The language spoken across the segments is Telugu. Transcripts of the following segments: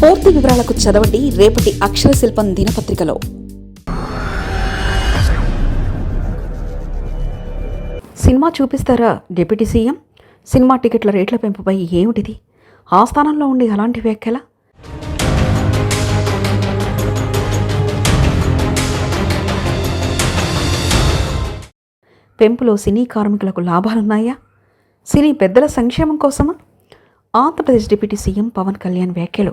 పూర్తి వివరాలకు చదవండి రేపటి అక్షర శిల్పం దినపత్రికలో. సినిమా చూపిస్తారా డిప్యూటీ సీఎం? సినిమా టికెట్ల రేట్ల పెంపుపై ఏమిటిది? ఆ స్థానంలో ఉండి అలాంటి వ్యాఖ్యల? పెంపులో సినీ కార్మికులకు లాభాలున్నాయా? సినీ పెద్దల సంక్షేమం కోసమా? ఆంధ్రప్రదేశ్ డిప్యూటీ సీఎం పవన్ కళ్యాణ్ వ్యాఖ్యలు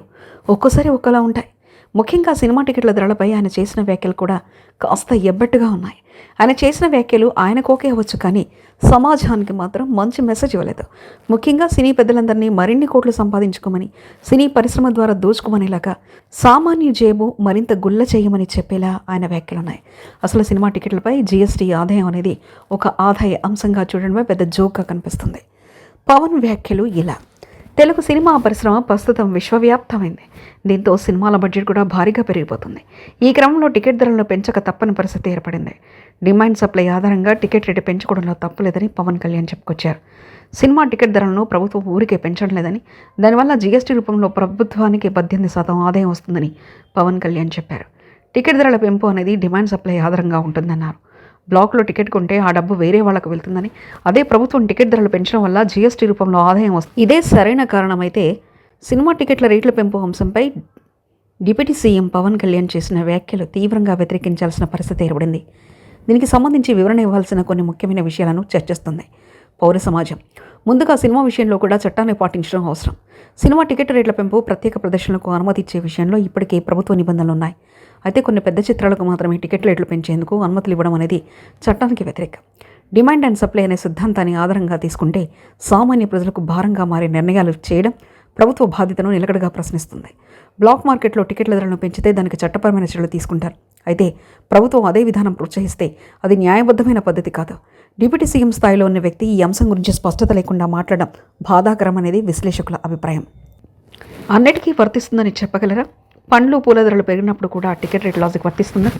ఒక్కోసారి ఒక్కలా ఉంటాయి. ముఖ్యంగా సినిమా టికెట్ల ధరలపై ఆయన చేసిన వ్యాఖ్యలు కూడా కాస్త ఎబ్బట్టుగా ఉన్నాయి. ఆయన చేసిన వ్యాఖ్యలు ఆయనకోకే అవ్వచ్చు కానీ సమాజానికి మాత్రం మంచి మెసేజ్ ఇవ్వలేదు. ముఖ్యంగా సినీ పెద్దలందరినీ మరిన్ని కోట్లు సంపాదించుకోమని సినీ పరిశ్రమ ద్వారా దోచుకోమనేలాగా సామాన్య జేబు మరింత గుల్ల చేయమని చెప్పేలా ఆయన వ్యాఖ్యలున్నాయి. అసలు సినిమా టికెట్లపై జీఎస్టీ ఆదాయం అనేది ఒక ఆదాయ అంశంగా చూడడమే పెద్ద జోక్గా కనిపిస్తుంది. పవన్ వ్యాఖ్యలు ఇలా. తెలుగు సినిమా పరిశ్రమ ప్రస్తుతం విశ్వవ్యాప్తమైంది. దీంతో సినిమాల బడ్జెట్ కూడా భారీగా పెరిగిపోతుంది. ఈ క్రమంలో టికెట్ ధరలను పెంచక తప్పని పరిస్థితి ఏర్పడింది. డిమాండ్ సప్లై ఆధారంగా టికెట్ రేటు పెంచుకోవడంలో తప్పులేదని పవన్ కళ్యాణ్ చెప్పుకొచ్చారు. సినిమా టికెట్ ధరలను ప్రభుత్వం ఊరికే పెంచడం లేదని దానివల్ల జీఎస్టీ రూపంలో ప్రభుత్వానికి పద్దెనిమిది శాతం ఆదాయం వస్తుందని పవన్ కళ్యాణ్ చెప్పారు. టికెట్ ధరల పెంపు అనేది డిమాండ్ సప్లై ఆధారంగా ఉంటుందన్నారు. బ్లాక్లో టికెట్ కొంటే ఆ డబ్బు వేరే వాళ్ళకు వెళ్తుందని. అదే ప్రభుత్వం టికెట్ ధరలు పెంచడం వల్ల జీఎస్టీ రూపంలో ఆదాయం వస్తుంది. ఇదే సరైన కారణమైతే సినిమా టికెట్ల రేట్ల పెంపు అంశంపై డిప్యూటీ సీఎం పవన్ కళ్యాణ్ చేసిన వ్యాఖ్యలు తీవ్రంగా వ్యతిరేకించాల్సిన పరిస్థితి ఏర్పడింది. దీనికి సంబంధించి వివరణ ఇవ్వాల్సిన కొన్ని ముఖ్యమైన విషయాలను చర్చిస్తుంది. పౌర సమాజం. ముందుగా సినిమా విషయంలో కూడా చట్టాన్ని పాటించడం అవసరం. సినిమా టికెట్ రేట్ల పెంపు ప్రత్యేక ప్రదర్శనలకు అనుమతి ఇచ్చే విషయంలో ఇప్పటికే ప్రభుత్వ నిబంధనలు ఉన్నాయి అయితే కొన్ని పెద్ద చిత్రాలకు మాత్రమే టికెట్ రేట్లు పెంచేందుకు అనుమతులు ఇవ్వడం అనేది చట్టానికి వ్యతిరేకం. డిమాండ్ అండ్ సప్లై అనే సిద్ధాంతాన్ని ఆధారంగా తీసుకుంటే సామాన్య ప్రజలకు భారంగా మారే నిర్ణయాలు చేయడం ప్రభుత్వ బాధ్యతను నిలకడగా ప్రశ్నిస్తుంది. బ్లాక్ మార్కెట్లో టికెట్ల ధరలను పెంచితే దానికి చట్టపరమైన చర్యలు తీసుకుంటారు. అయితే ప్రభుత్వం అదే విధానం ప్రోత్సహిస్తే అది న్యాయబద్ధమైన పద్ధతి కాదు. డిప్యూటీ సీఎం స్థాయిలో ఉన్న వ్యక్తి ఈ అంశం గురించి స్పష్టత లేకుండా మాట్లాడడం బాధాకరం అనేది విశ్లేషకుల అభిప్రాయం. అన్నిటికీ వర్తిస్తుందని చెప్పగలరా? పండ్లు పూల ధరలు పెరిగినప్పుడు కూడా టికెట్ రేట్ లాజిక్ వర్తిస్తుందా?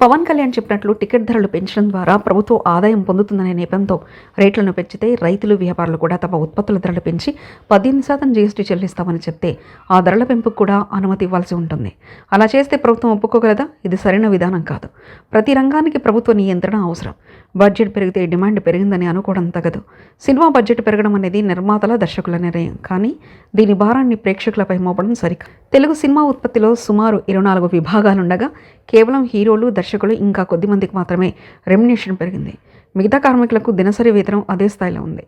పవన్ కళ్యాణ్ చెప్పినట్లు టికెట్ ధరలు పెంచడం ద్వారా ప్రభుత్వం ఆదాయం పొందుతుందనే నేపంతో రేట్లను పెంచితే రైతులు వ్యాపారులు కూడా తమ ఉత్పత్తుల ధరలు పెంచి పద్దెనిమిది శాతం జీఎస్టీ చెల్లిస్తామని చెప్తే ఆ ధరల పెంపుకు కూడా అనుమతి ఇవ్వాల్సి ఉంటుంది. అలా చేస్తే ప్రభుత్వం ఒప్పుకోగలదా? ఇది సరైన విధానం కాదు. ప్రతి రంగానికి ప్రభుత్వ నియంత్రణ అవసరం. బడ్జెట్ పెరిగితే డిమాండ్ పెరిగిందని అనుకోవడం తగదు. సినిమా బడ్జెట్ పెరగడం అనేది నిర్మాతల దర్శకుల నిర్ణయం. కానీ దీని భారాన్ని ప్రేక్షకులపై మోపడం సరికా. తెలుగు సినిమా ఉత్పత్తిలో సుమారు ఇరవై నాలుగు విభాగాలుండగా కేవలం హీరోలు దర్శకులు ఇంకా కొద్దిమందికి మాత్రమే రెమ్యునేషన్ పెరిగింది. మిగతా కార్మికులకు దినసరి వేతనం అదే స్థాయిలో ఉంది.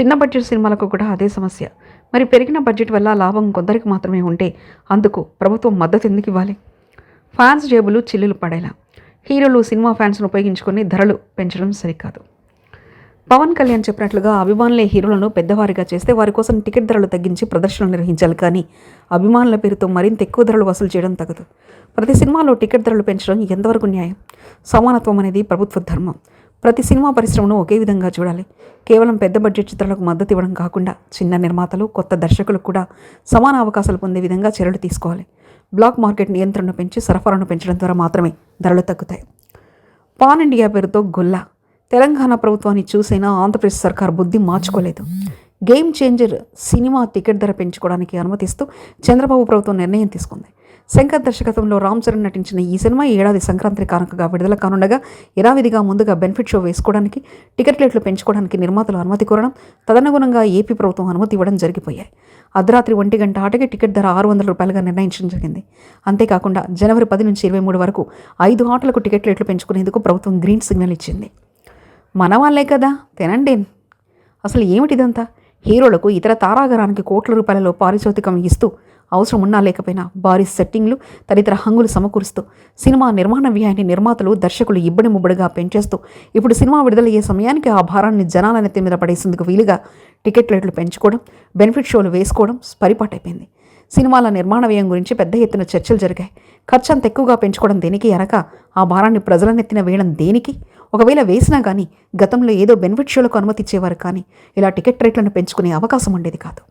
చిన్న బడ్జెట్ సినిమాలకు కూడా అదే సమస్య. మరి పెరిగిన బడ్జెట్ వల్ల లాభం కొందరికి మాత్రమే ఉంటే అందుకు ప్రభుత్వం మద్దతు ఎందుకు ఇవ్వాలి? ఫ్యాన్స్ జేబులు చిల్లులు పడేలా. హీరోలు సినిమా ఫ్యాన్స్ను ఉపయోగించుకొని ధరలు పెంచడం సరికాదు. పవన్ కళ్యాణ్ చెప్పినట్లుగా అభిమానులే హీరోలను పెద్దవారిగా చేస్తే వారి కోసం టికెట్ ధరలు తగ్గించి ప్రదర్శనలు నిర్వహించాలి కానీ అభిమానుల పేరుతో మరింత ఎక్కువ ధరలు వసూలు చేయడం తగదు. ప్రతి సినిమాలో టికెట్ ధరలు పెంచడం ఎంతవరకు న్యాయం? సమానత్వం అనేది ప్రభుత్వ ధర్మం. ప్రతి సినిమా పరిశ్రమను ఒకే విధంగా చూడాలి. కేవలం పెద్ద బడ్జెట్ చిత్రాలకు మద్దతు ఇవ్వడం కాకుండా చిన్న నిర్మాతలు కొత్త దర్శకులకు కూడా సమాన అవకాశాలు పొందే విధంగా చర్యలు తీసుకోవాలి. బ్లాక్ మార్కెట్ నియంత్రణను పెంచి సరఫరాను పెంచడం ద్వారా మాత్రమే ధరలు తగ్గుతాయి. పాన్ ఇండియా పేరుతో గొల్ల. తెలంగాణ ప్రభుత్వాన్ని చూసైనా ఆంధ్రప్రదేశ్ సర్కార్ బుద్ధి మార్చుకోలేదు. గేమ్ చేంజర్ సినిమా టికెట్ ధర పెంచుకోవడానికి అనుమతిస్తూ చంద్రబాబు ప్రభుత్వం నిర్ణయం తీసుకుంది. శంకర్ దర్శకత్వంలో రామ్ చరణ్ నటించిన ఈ సినిమా ఏడాది సంక్రాంతి కానుకగా విడుదల కానుండగా యథావిధిగా ముందుగా బెనిఫిట్ షో వేసుకోవడానికి టికెట్ రేట్లు పెంచుకోవడానికి నిర్మాతలు అనుమతి కోరడం తదనుగుణంగా ఏపీ ప్రభుత్వం అనుమతి ఇవ్వడం జరిగిపోయాయి. అర్ధరాత్రి ఒంటి గంట ఆటకి టికెట్ ధర ఆరు వందల రూపాయలుగా నిర్ణయించడం జరిగింది. అంతేకాకుండా జనవరి పది నుంచి ఇరవై మూడు వరకు ఐదు ఆటలకు టికెట్ రేట్లు పెంచుకునేందుకు ప్రభుత్వం గ్రీన్ సిగ్నల్ ఇచ్చింది. మన వాళ్ళే కదా? తినండి. అసలు ఏమిటిదంతా? హీరోలకు ఇతర తారాగరానికి కోట్ల రూపాయలలో పారితోషికం ఇస్తూ అవసరం ఉన్నా లేకపోయినా భారీ సెట్టింగ్లు తదితర హంగులు సమకూరుస్తూ సినిమా నిర్మాణ వ్యయాన్ని నిర్మాతలు దర్శకులు ఇబ్బడి ముబ్బడిగా పెంచేస్తూ ఇప్పుడు సినిమా విడుదలయ్యే సమయానికి ఆ భారాన్ని జనాల నెత్తి మీద పడేసేందుకు వీలుగా టికెట్ రేట్లు పెంచుకోవడం బెనిఫిట్ షోలు వేసుకోవడం పరిపాటైపోయింది. సినిమాల నిర్మాణ వ్యయం గురించి పెద్ద ఎత్తున చర్చలు జరిగాయి. ఖర్చు అంత ఎక్కువగా పెంచుకోవడం దేనికి అనక ఆ భారాన్ని ప్రజల నెత్తిన వేయడం దేనికి? ఒకవేళ వేసినా కానీ గతంలో ఏదో బెనిఫిట్ షోలకు అనుమతి ఇచ్చేవారు కానీ ఇలా టికెట్ రేట్లను పెంచుకునే అవకాశం ఉండేది కాదు.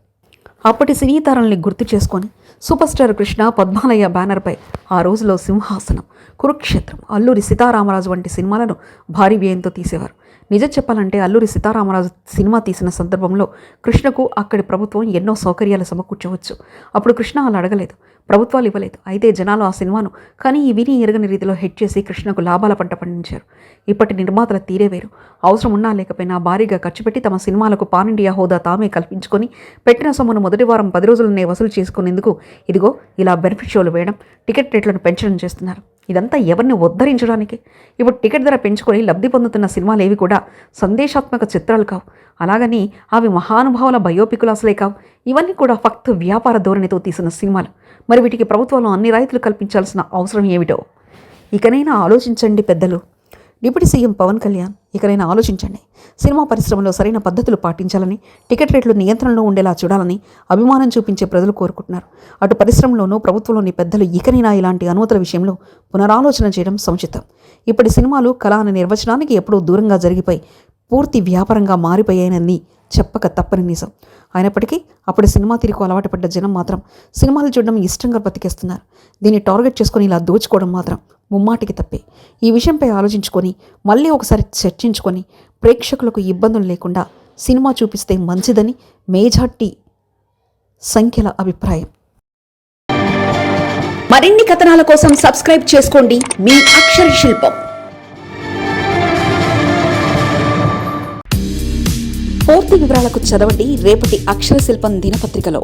అప్పటి సినీ తారల్ని గుర్తు చేసుకొని సూపర్ స్టార్ కృష్ణ పద్మాలయ బ్యానర్పై ఆ రోజులో సింహాసనం కురుక్షేత్రం అల్లూరి సీతారామరాజు వంటి సినిమాలను భారీ వ్యయంతో తీసేవారు. నిజం చెప్పాలంటే అల్లూరి సీతారామరాజు సినిమా తీసిన సందర్భంలో కృష్ణకు అక్కడి ప్రభుత్వం ఎన్నో సౌకర్యాలు సమకూర్చవచ్చు. అప్పుడు కృష్ణ అలా అడగలేదు. ప్రభుత్వాలు ఇవ్వలేదు. అయితే జనాలు ఆ సినిమాను కానీ ఈ విని ఎరగని రీతిలో హెడ్ చేసి కృష్ణకు లాభాల పంట పండించారు. ఇప్పటి నిర్మాతల తీరే వేరు. అవసరం ఉన్నా లేకపోయినా భారీగా ఖర్చు పెట్టి తమ సినిమాలకు పాన్ ఇండియా హోదా తామే కల్పించుకొని పెట్టిన సొమ్మును మొదటి వారం పది రోజులనే వసూలు చేసుకునేందుకు ఇదిగో ఇలా బెనిఫిట్ షోలు వేయడం టికెట్ రేట్లను పెంచడం చేస్తున్నారు. ఇదంతా ఎవరిని ఉద్ధరించడానికి? ఇప్పుడు టికెట్ ధర పెంచుకొని లబ్ధి పొందుతున్న సినిమాలు ఏవి కూడా సందేశాత్మక చిత్రాలు కావు. అలాగని అవి మహానుభావుల బయోపికులు అసలే కావు. ఇవన్నీ కూడా ఫక్త్ వ్యాపార ధోరణితో తీసిన సినిమాలు. మరి వీటికి ప్రభుత్వాలు అన్ని రాయితీలు కల్పించాల్సిన అవసరం ఏమిటో? ఇకనైనా ఆలోచించండి పెద్దలు. డిప్యూటీ సీఎం పవన్ కళ్యాణ్ ఇకనైనా ఆలోచించండి. సినిమా పరిశ్రమలో సరైన పద్ధతులు పాటించాలని టికెట్ రేట్లు నియంత్రణలో ఉండేలా చూడాలని అభిమానం చూపించే ప్రజలు కోరుకుంటున్నారు. అటు పరిశ్రమలోనూ ప్రభుత్వంలోని పెద్దలు ఇకనైనా ఇలాంటి అనుమతుల విషయంలో పునరాలోచన చేయడం సముచితం. ఇప్పటి సినిమాలు కళ అనే నిర్వచనానికి ఎప్పుడూ దూరంగా జరిగిపోయి పూర్తి వ్యాపారంగా మారిపోయాయనని చెప్పక తప్పని నిజం. అయినప్పటికీ అప్పుడు సినిమా తిరిగి అలవాటు పడ్డ జనం మాత్రం సినిమాలు చూడడం ఇష్టంగా బతికేస్తున్నారు. దీన్ని టార్గెట్ చేసుకుని ఇలా దోచుకోవడం మాత్రం ముమ్మాటికి తప్పే. ఈ విషయంపై ఆలోచించుకొని మళ్ళీ ఒకసారి చర్చించుకొని ప్రేక్షకులకు ఇబ్బందులు లేకుండా సినిమా చూపిస్తే మంచిదని మేజార్టీ సంఖ్యల అభిప్రాయం. మరిన్ని కథనాల కోసం సబ్స్క్రైబ్ చేసుకోండి మీ అక్షర శిల్పం. పూర్తి వివరాలకు చదవండి రేపటి అక్షర శిల్పం దినపత్రికలో.